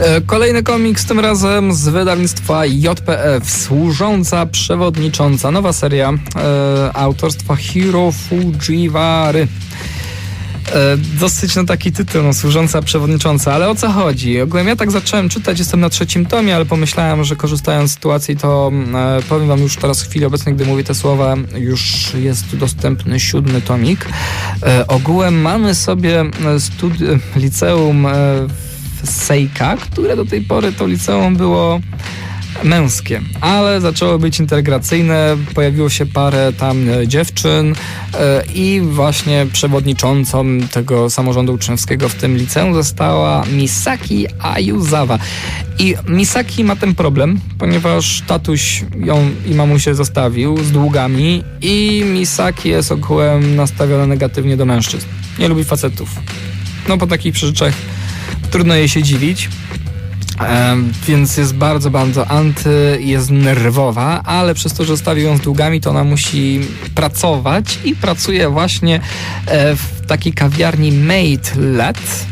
E, Kolejny komiks, tym razem z wydawnictwa JPF, Służąca Przewodnicząca. Nowa seria e, autorstwa Hiro Fujiwary. E, dosyć no taki tytuł, no, służąca przewodnicząca, ale o co chodzi? Ogólnie ja tak zacząłem czytać, jestem na trzecim tomie, ale pomyślałem, że korzystając z sytuacji, to e, powiem wam już teraz w chwili obecnej, gdy mówię te słowa, już jest dostępny siódmy tomik. E, ogółem mamy sobie e, studi- liceum e, Sejka, które do tej pory to liceum było męskie, ale zaczęło być integracyjne, pojawiło się parę tam e, dziewczyn e, i właśnie przewodniczącą tego samorządu uczniowskiego w tym liceum została Misaki Ayuzawa. I Misaki ma ten problem, ponieważ tatuś ją i mamusię zostawił z długami i Misaki jest ogółem nastawiona negatywnie do mężczyzn. Nie lubi facetów. No po takich przeżyczach trudno jej się dziwić. Więc jest bardzo, bardzo anty, jest nerwowa, ale przez to, że zostawił ją z długami, to ona musi pracować i pracuje właśnie e, w takiej kawiarni Made Let.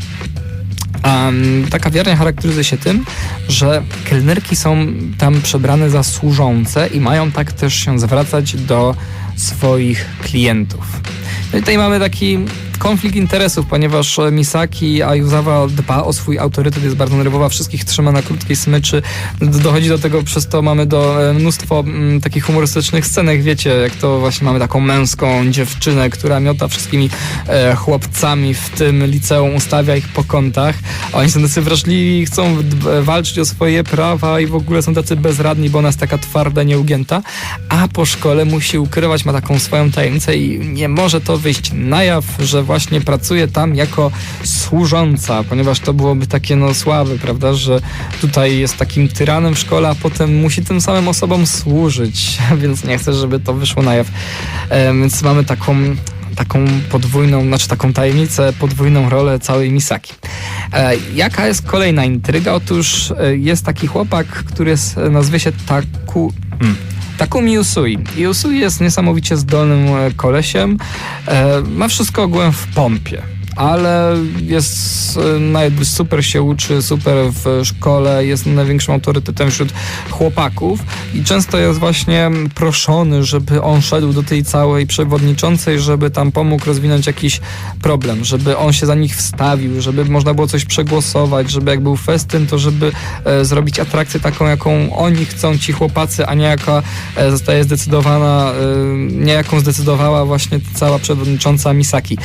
Um, ta kawiarnia charakteryzuje się tym, że kelnerki są tam przebrane za służące i mają tak też się zwracać do swoich klientów. No i tutaj mamy taki konflikt interesów, ponieważ Misaki Ayuzawa dba o swój autorytet, jest bardzo nerwowa, wszystkich trzyma na krótkiej smyczy. Dochodzi do tego, przez to mamy do e, mnóstwo mm, takich humorystycznych scenek, wiecie, jak to właśnie mamy taką męską dziewczynę, która miota wszystkimi e, chłopcami w tym liceum, ustawia ich po kątach, a oni są tacy wrażliwi, chcą d- walczyć o swoje prawa i w ogóle są tacy bezradni, bo ona jest taka twarda, nieugięta, a po szkole musi ukrywać, ma taką swoją tajemnicę i nie może to wyjść na jaw, że właśnie pracuje tam jako służąca, ponieważ to byłoby takie no słabe, prawda, że tutaj jest takim tyranem w szkole, a potem musi tym samym osobom służyć, więc nie chcę, żeby to wyszło na jaw. E, więc mamy taką taką podwójną, znaczy taką tajemnicę, podwójną rolę całej Misaki. E, jaka jest kolejna intryga? Otóż e, jest taki chłopak, który jest, nazwie się Taku... Hmm. Takumi Usui. Usui jest niesamowicie zdolnym e, kolesiem. E, ma wszystko ogółem w pompie. Ale jest jakby super się uczy, super w szkole, jest największym autorytetem wśród chłopaków i często jest właśnie proszony, żeby on szedł do tej całej przewodniczącej, żeby tam pomógł rozwinąć jakiś problem, żeby on się za nich wstawił, żeby można było coś przegłosować, żeby jak był festyn, to żeby e, zrobić atrakcję taką, jaką oni chcą, ci chłopacy, a nie jaka e, zostaje zdecydowana, e, nie jaką zdecydowała właśnie cała przewodnicząca Misaki.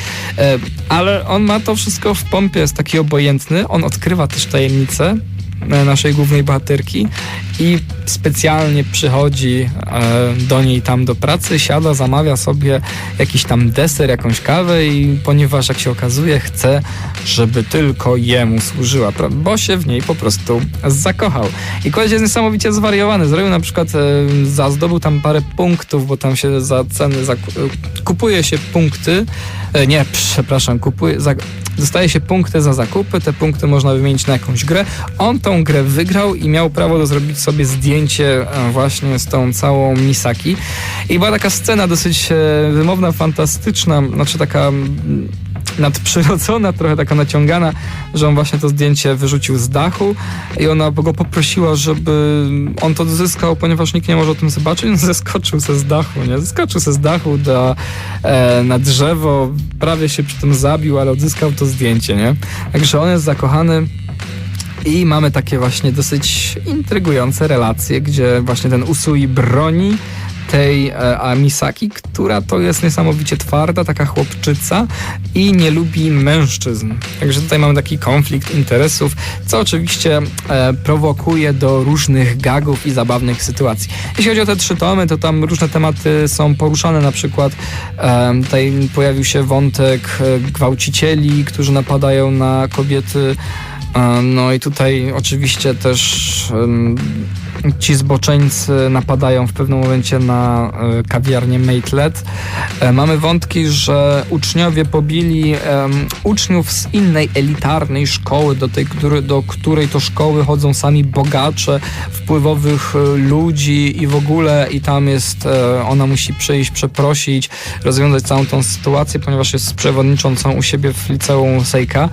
Ale on ma to wszystko w pompie, jest taki obojętny, on odkrywa też tajemnicę e, naszej głównej bohaterki i specjalnie przychodzi e, do niej tam do pracy, siada, zamawia sobie jakiś tam deser, jakąś kawę i ponieważ jak się okazuje chce, żeby tylko jemu służyła, bo się w niej po prostu zakochał. I koleś jest niesamowicie zwariowany, zrobił na przykład, e, za, zdobył tam parę punktów, bo tam się za ceny, za, kupuje się punkty, e, nie, przepraszam, kupuje, za, dostaje się punkty za zakupy, te punkty można wymienić na jakąś grę. On tą grę wygrał i miał prawo do zrobić sobie zdjęcie e, właśnie z tą całą Misaki. I była taka scena dosyć e, wymowna, fantastyczna, znaczy taka mm, nadprzyrodzona, trochę taka naciągana, że on właśnie to zdjęcie wyrzucił z dachu i ona go poprosiła, żeby on to zyskał, ponieważ nikt nie może o tym zobaczyć, on zeskoczył se z dachu, nie? Zeskoczył se z dachu do, e, na drzewo, prawie się przy tym zabił, ale odzyskał to zdjęcie, nie? Także on jest zakochany i mamy takie właśnie dosyć intrygujące relacje, gdzie właśnie ten Usui broni tej e, a Misaki, która to jest niesamowicie twarda, taka chłopczyca i nie lubi mężczyzn. Także tutaj mamy taki konflikt interesów, co oczywiście e, prowokuje do różnych gagów i zabawnych sytuacji. Jeśli chodzi o te trzy tomy, to tam różne tematy są poruszane, na przykład e, tutaj pojawił się wątek e, gwałcicieli, którzy napadają na kobiety No i tutaj oczywiście też ci zboczeńcy napadają w pewnym momencie na e, kawiarnię Maitlet. E, Mamy wątki, że uczniowie pobili uczniów z innej elitarnej szkoły, do, tej, który, do której to szkoły chodzą sami bogacze, wpływowych e, ludzi i w ogóle i tam jest, ona musi przyjść, przeprosić, rozwiązać całą tą sytuację, ponieważ jest przewodniczącą u siebie w liceum Sejka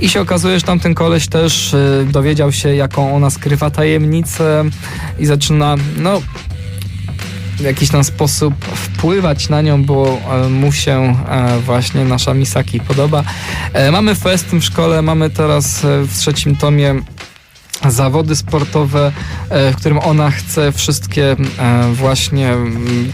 i się okazuje, że tamten koleś też dowiedział się, jaką ona skrywa tajemnicę i zaczyna, no, w jakiś tam sposób wpływać na nią, bo e, mu się e, właśnie nasza Misaki podoba. E, Mamy festyn w szkole, mamy teraz w trzecim tomie zawody sportowe, e, w którym ona chce wszystkie e, właśnie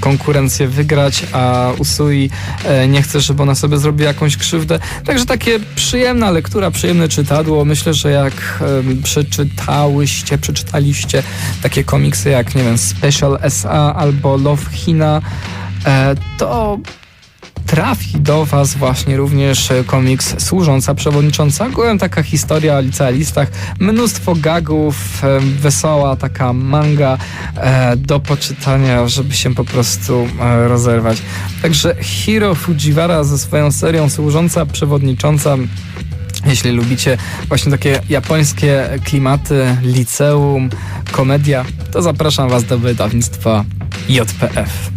konkurencje wygrać, a Usui e, nie chce, żeby ona sobie zrobiła jakąś krzywdę. Także takie przyjemna lektura, przyjemne czytadło. Myślę, że jak przeczytałyście, przeczytaliście takie komiksy jak, nie wiem, Special SA albo Love Hina, to trafi do Was właśnie również e, komiks Służąca Przewodnicząca. Ogółem taka historia o licealistach, mnóstwo gagów, e, wesoła taka manga e, do poczytania, żeby się po prostu rozerwać. Także Hiro Fujiwara ze swoją serią Służąca Przewodnicząca jeśli lubicie właśnie takie japońskie klimaty, liceum, komedia, to zapraszam Was do wydawnictwa JPF.